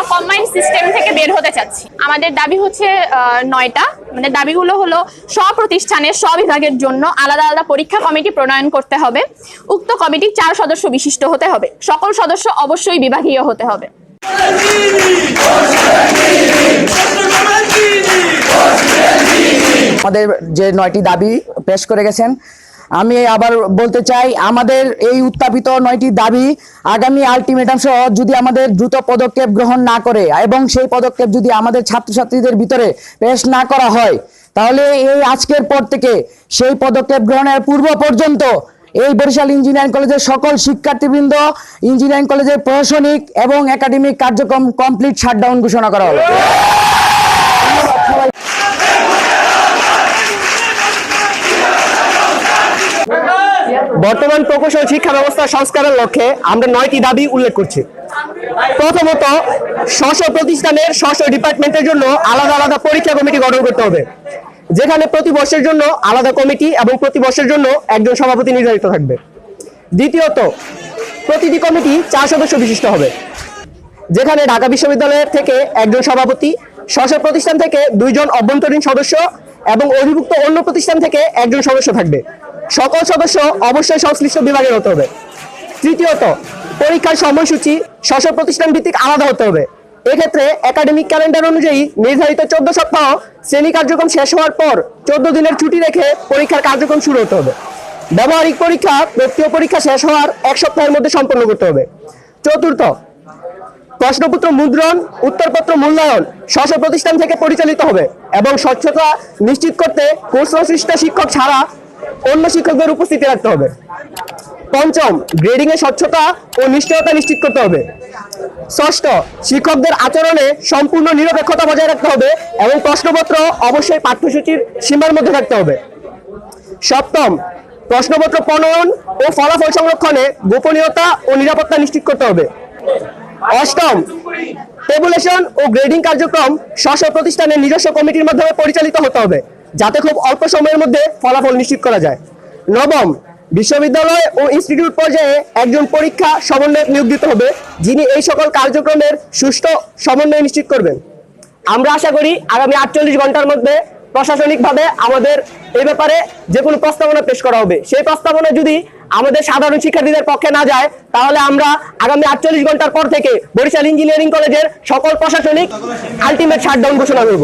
Recruitment system থেকে বের হতে চাচ্ছি। আমাদের দাবি হচ্ছে নয়টা। মানে দাবিগুলো হলো সব প্রতিষ্ঠানের সব বিভাগের জন্য আলাদা আলাদা পরীক্ষা কমিটি প্রণয়ন করতে হবে। উক্ত কমিটি চার সদস্য বিশিষ্ট হতে হবে। সকল সদস্য অবশ্যই বিভাগীয় হতে হবে। আমাদের যে নয়টি দাবি পেশ করে গেছেন আমি আবার বলতে চাই, আমাদের এই উত্থাপিত নয়টি দাবি আগামী আলটিমেটাম সহ যদি আমাদের দ্রুত পদক্ষেপ গ্রহণ না করে এবং সেই পদক্ষেপ যদি আমাদের ছাত্রছাত্রীদের ভিতরে পেশ না করা হয়, তাহলে এই আজকের পর থেকে সেই পদক্ষেপ গ্রহণের পূর্ব পর্যন্ত এই বরিশাল ইঞ্জিনিয়ারিং কলেজের সকল শিক্ষার্থীবৃন্দ, ইঞ্জিনিয়ারিং কলেজের প্রশাসনিক এবং একাডেমিক কার্যক্রম কমপ্লিট শাটডাউন ঘোষণা করা হলো বর্তমান প্রকৌশল শিক্ষা ব্যবস্থা সংস্কারের লক্ষ্যে আমরা নয়টি দাবি উল্লেখ করছি। প্রথমত স্ব প্রতিষ্ঠানের স্ব ডিপার্টমেন্টের জন্য আলাদা আলাদা পরীক্ষা কমিটি গঠন করতে হবে, যেখানে প্রতি বর্ষের জন্য আলাদা কমিটি এবং প্রতি বর্ষের জন্য একজন সভাপতি নির্ধারিত থাকবে। দ্বিতীয়ত, প্রতিটি কমিটি চার সদস্য বিশিষ্ট হবে, যেখানে ঢাকা বিশ্ববিদ্যালয়ের থেকে একজন সভাপতি স্ব প্রতিষ্ঠান থেকে দুইজন অভ্যন্তরীণ সদস্য এবং অধিভুক্ত অন্য প্রতিষ্ঠান থেকে একজন সদস্য থাকবে। সকল সদস্য অবশ্যই সংশ্লিষ্ট বিভাগের হতে হবে। তৃতীয়ত, পরীক্ষার সময়সূচি স্ব স্ব প্রতিষ্ঠান ভিত্তিক আলাদা হতে হবে। এক্ষেত্রে একাডেমিক ক্যালেন্ডার অনুযায়ী নির্ধারিত চোদ্দ সপ্তাহ শ্রেণি কার্যক্রম শেষ হওয়ার পর চোদ্দ দিনের ছুটি রেখে পরীক্ষার কার্যক্রম শুরু হতে হবে। ব্যবহারিক পরীক্ষা ব্যক্তিয় পরীক্ষা শেষ হওয়ার এক সপ্তাহের মধ্যে সম্পন্ন করতে হবে। চতুর্থ, প্রশ্নপত্র মুদ্রণ, উত্তরপত্র মূল্যায়ন স্ব স্ব প্রতিষ্ঠান থেকে পরিচালিত হবে এবং স্বচ্ছতা নিশ্চিত করতে কোর্স সংশ্লিষ্ট শিক্ষক ছাড়া অন্য শিক্ষকদের উপস্থিতি রাখতে হবে। পঞ্চম গ্রেডিং এর স্বচ্ছতা ও নিশ্চয়তা নিশ্চিত করতে হবে। ষষ্ঠ, শিক্ষকদের আচরণে সম্পূর্ণ নিরপেক্ষতা বজায় রাখতে হবে এবং প্রশ্নপত্র অবশ্যই পাঠ্যসূচির সীমার মধ্যে রাখতে হবে। সপ্তম, প্রশ্নপত্র প্রণয়ন ও ফলাফল সংরক্ষণে গোপনীয়তা ও নিরাপত্তা নিশ্চিত করতে হবে। অষ্টম, টেবুলেশন ও গ্রেডিং কার্যক্রম স্ব প্রতিষ্ঠানের নিজস্ব কমিটির মাধ্যমে পরিচালিত হতে হবে। যাতে খুব অল্প সময়ের মধ্যে ফলাফল নিশ্চিত করা যায়। নবম, বিশ্ববিদ্যালয় ও ইনস্টিটিউট পর্যায়ে একজন পরীক্ষা সমন্বয়ক নিয়োগ দিতে হবে, যিনি এই সকল কার্যক্রমের সুষ্ঠু সমন্বয় নিশ্চিত করবেন। আমরা আশা করি আগামী আটচল্লিশ ঘণ্টার মধ্যে প্রশাসনিকভাবে আমাদের এই ব্যাপারে যে কোনো প্রস্তাবনা পেশ করা হবে। সেই প্রস্তাবনা যদি আমাদের সাধারণ শিক্ষার্থীদের পক্ষে না যায়, তাহলে আমরা আগামী আটচল্লিশ ঘণ্টার পর থেকে বরিশাল ইঞ্জিনিয়ারিং কলেজের সকল প্রশাসনিক আলটিমেট শাটডাউন ঘোষণা করব।